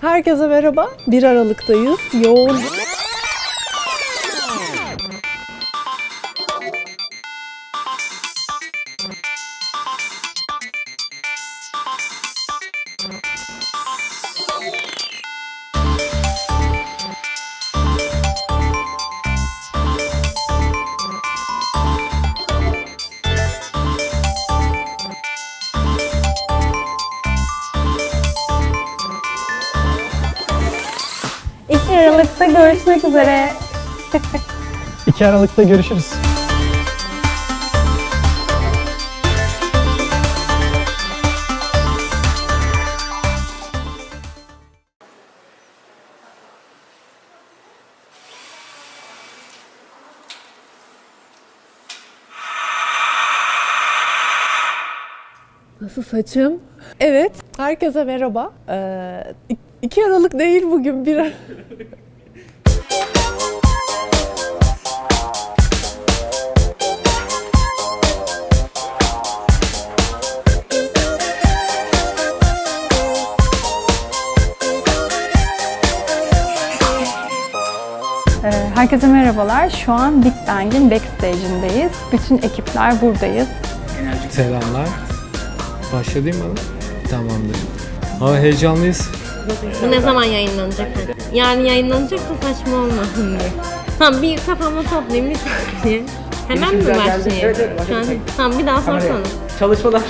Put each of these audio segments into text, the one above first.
Herkese merhaba. 1 Aralık'tayız. Yoğun görüşmek üzere. 2 Aralık'ta görüşürüz. Nasıl saçım? Evet, herkese merhaba. Ee, 2 Aralık değil bugün, 1 Herkese merhabalar. Şu an Big Bang'in backstage'indeyiz. Bütün ekipler buradayız. Selamlar. Başlayayım mı? Tamamdır. Ama heyecanlıyız. Bu ne zaman yayınlanacak? Yani yayınlanacak da saçma olmasın diye. Tamam bir kafamı toplayayım bir saniye. Hemen mi başlayayım? Şu an, tamam bir daha sorsana. Çalışmalar.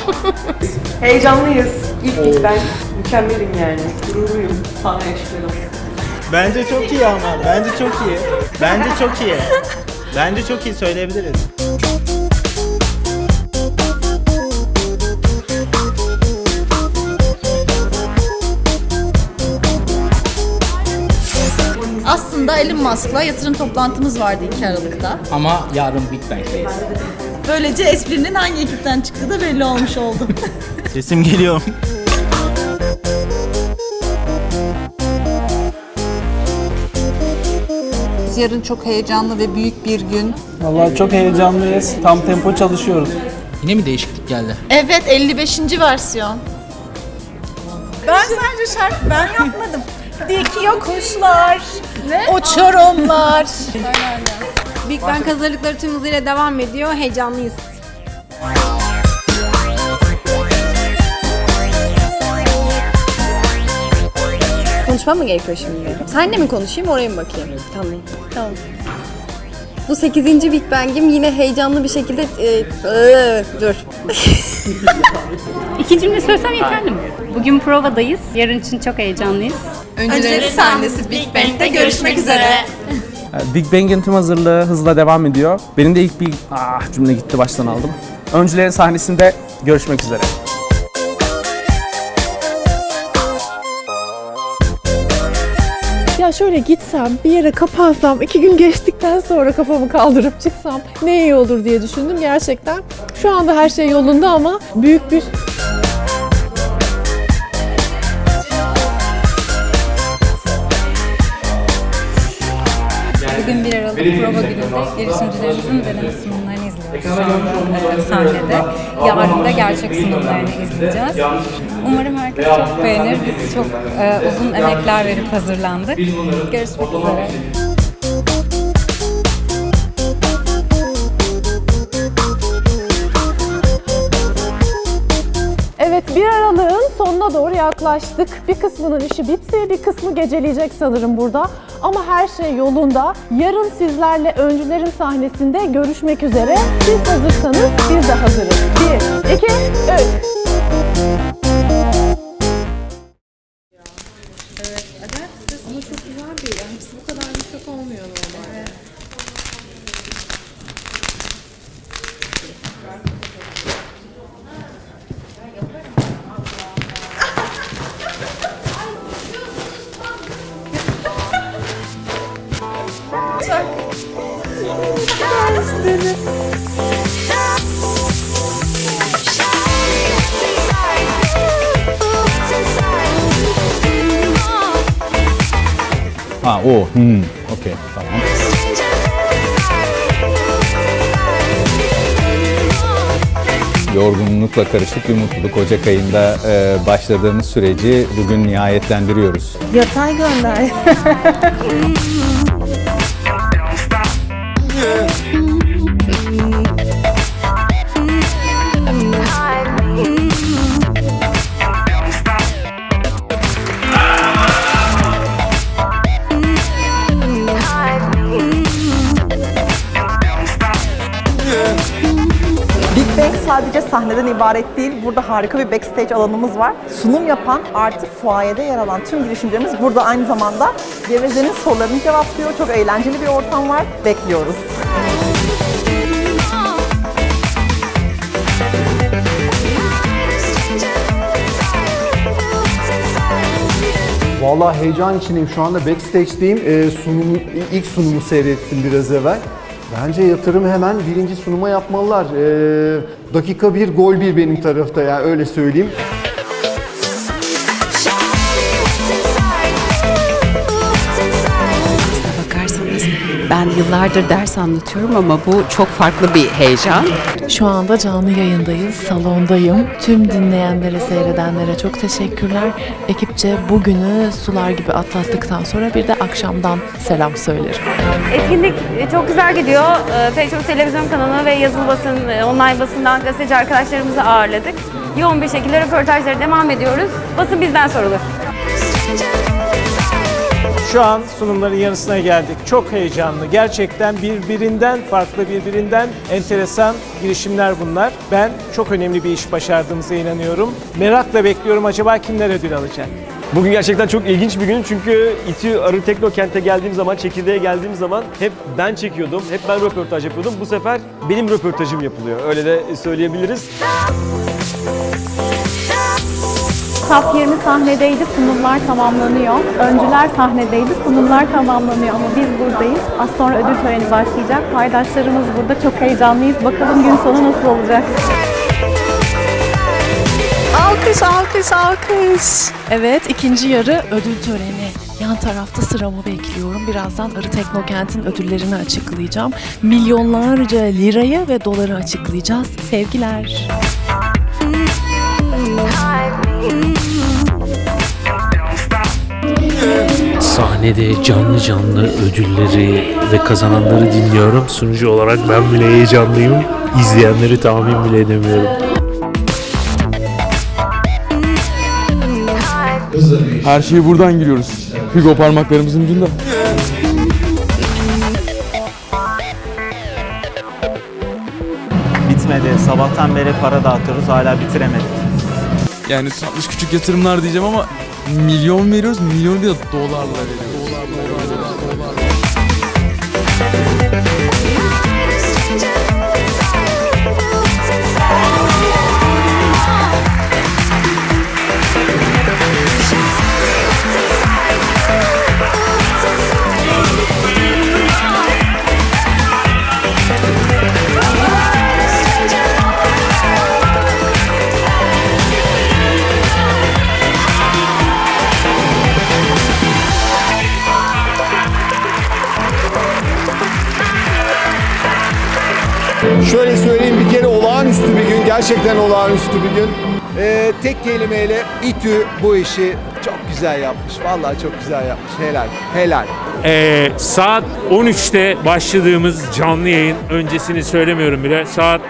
Heyecanlıyız. İlk Big Bang. Mükemmelim yani. Gururluyum. Şükür olsun. Bence çok iyi ama. Bence çok iyi. Bence çok iyi. Bence çok iyi söyleyebiliriz. Aslında Elon Musk'la yatırım toplantımız vardı 2 Aralık'ta. Ama yarın Big Bang'deyiz. Böylece esprinin hangi ekipten çıktığı da belli olmuş oldu. Sesim geliyor. Yarın çok heyecanlı ve büyük bir gün. Vallahi çok heyecanlıyız. Tam tempo çalışıyoruz. Yine mi değişiklik geldi? Evet 55. versiyon. Ben sadece şarkı ben yapmadım. Dik yokuşlar, uçurumlar. Big Bang hazırlıkları tüm hızıyla devam ediyor. Heyecanlıyız. Konuşmam mı gerekiyor şimdi? Senle mi konuşayım oraya mı bakayım? Tamam. Tamam. Bu 8. Big Bang'im yine heyecanlı bir şekilde... e, ıı, dur. İki cümle söylesem yeterli mi? Bugün provadayız. Yarın için çok heyecanlıyız. Öncülerin sahnesi Big Bang'de görüşmek üzere. Big Bang'in tüm hazırlığı hızla devam ediyor. Benim de ilk bir ah cümle gitti baştan aldım. Öncülerin sahnesinde görüşmek üzere. Ya şöyle gitsem, bir yere kapansam, iki gün geçtikten sonra kafamı kaldırıp çıksam ne iyi olur diye düşündüm gerçekten. Şu anda her şey yolunda ama büyük bir Bugün 1 Aralık prova gününde girişimcilerimizin deneme izliyoruz sahnede. Yarın da gerçek sunumlarını izleyeceğiz. Umarım herkes çok beğenir. Biz çok e, uzun emekler verip hazırlandık. Görüşmek üzere. Sonuna doğru yaklaştık. Bir kısmının işi bitti, bir kısmı geceleyecek sanırım burada. Ama her şey yolunda. Yarın sizlerle öncülerin sahnesinde görüşmek üzere. Siz hazırsanız biz de hazırız. 1, 2, 3. Ha o. Hmm. Okey. Tamam. yorgunlukla karışık bir mutluluk. Ocak ayında e, başladığımız süreci bugün nihayetlendiriyoruz. Yatay gönder. sadece sahneden ibaret değil. Burada harika bir backstage alanımız var. Sunum yapan artı fuayede yer alan tüm girişimcilerimiz burada aynı zamanda gevezelerin sorularını cevaplıyor. Çok eğlenceli bir ortam var. Bekliyoruz. Vallahi heyecan içindeyim. Şu anda backstage'deyim. Ee, sunumu, ilk sunumu seyrettim biraz evvel. Bence yatırım hemen birinci sunuma yapmalılar. Ee, dakika bir, gol bir benim tarafta ya öyle söyleyeyim. Ben yıllardır ders anlatıyorum ama bu çok farklı bir heyecan. Şu anda canlı yayındayız, salondayım. Tüm dinleyenlere, seyredenlere çok teşekkürler. Ekipçe bugünü sular gibi atlattıktan sonra bir de akşamdan selam söylerim. Etkinlik e, çok güzel gidiyor. Ee, Pek çok televizyon kanalı ve yazılı basın, e, online basından gazeteci arkadaşlarımızı ağırladık. Yoğun bir şekilde röportajlara devam ediyoruz. Basın bizden sorulur. Şu an sunumların yarısına geldik. Çok heyecanlı. Gerçekten birbirinden farklı, birbirinden enteresan girişimler bunlar. Ben çok önemli bir iş başardığımıza inanıyorum. Merakla bekliyorum acaba kimler ödül alacak? Bugün gerçekten çok ilginç bir gün çünkü İTÜ Arı Teknokent'e geldiğim zaman, çekirdeğe geldiğim zaman hep ben çekiyordum, hep ben röportaj yapıyordum. Bu sefer benim röportajım yapılıyor. Öyle de söyleyebiliriz. Top 20 sahnedeydi, sunumlar tamamlanıyor. Öncüler sahnedeydi, sunumlar tamamlanıyor ama biz buradayız. Az sonra ödül töreni başlayacak. Paydaşlarımız burada, çok heyecanlıyız. Bakalım gün sonu nasıl olacak? Alkış, alkış, alkış. Evet, ikinci yarı ödül töreni. Yan tarafta sıramı bekliyorum. Birazdan Arı Teknokent'in ödüllerini açıklayacağım. Milyonlarca lirayı ve doları açıklayacağız. Sevgiler. Sahnede canlı canlı ödülleri ve kazananları dinliyorum. Sunucu olarak ben bile heyecanlıyım. İzleyenleri tahmin bile edemiyorum. Her şeyi buradan giriyoruz. Hugo parmaklarımızın ucunda. Bitmedi. Sabahtan beri para dağıtıyoruz. Hala bitiremedik. Yani tatlış küçük yatırımlar diyeceğim ama milyon veriyoruz. Milyon değil dolarla veriyoruz. Şöyle söyleyeyim bir kere olağanüstü bir gün. Gerçekten olağanüstü bir gün. Ee, tek kelimeyle İTÜ bu işi çok güzel yapmış. Vallahi çok güzel yapmış. Helal. Helal. Ee, saat 13'te başladığımız canlı yayın öncesini söylemiyorum bile. Saat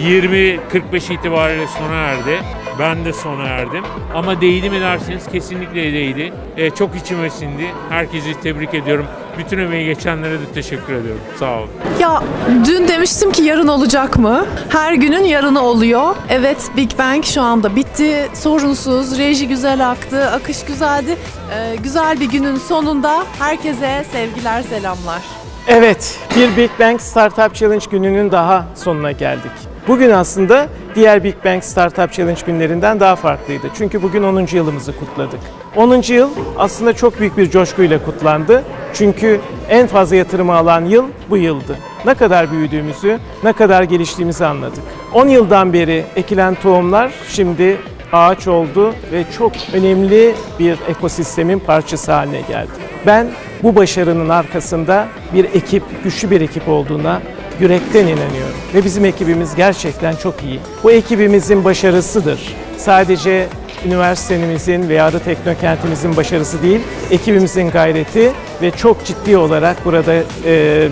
20.45 itibariyle sona erdi. Ben de sona erdim. Ama değdi mi derseniz kesinlikle değdi. Ee, çok içime sindi. Herkesi tebrik ediyorum. Bütün emeği geçenlere de teşekkür ediyorum. Sağ olun. Ya dün demiştim ki yarın olacak mı? Her günün yarını oluyor. Evet Big Bang şu anda bitti. Sorunsuz, reji güzel aktı, akış güzeldi. Ee, güzel bir günün sonunda herkese sevgiler, selamlar. Evet, bir Big Bang Startup Challenge gününün daha sonuna geldik. Bugün aslında diğer Big Bang Startup Challenge günlerinden daha farklıydı. Çünkü bugün 10. yılımızı kutladık. 10. yıl aslında çok büyük bir coşkuyla kutlandı. Çünkü en fazla yatırımı alan yıl bu yıldı. Ne kadar büyüdüğümüzü, ne kadar geliştiğimizi anladık. 10 yıldan beri ekilen tohumlar şimdi ağaç oldu ve çok önemli bir ekosistemin parçası haline geldi. Ben bu başarının arkasında bir ekip, güçlü bir ekip olduğuna yürekten inanıyorum. Ve bizim ekibimiz gerçekten çok iyi. Bu ekibimizin başarısıdır. Sadece üniversitemizin veya da teknokentimizin başarısı değil, ekibimizin gayreti ve çok ciddi olarak burada e,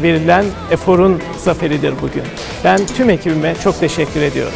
verilen eforun zaferidir bugün. Ben tüm ekibime çok teşekkür ediyorum.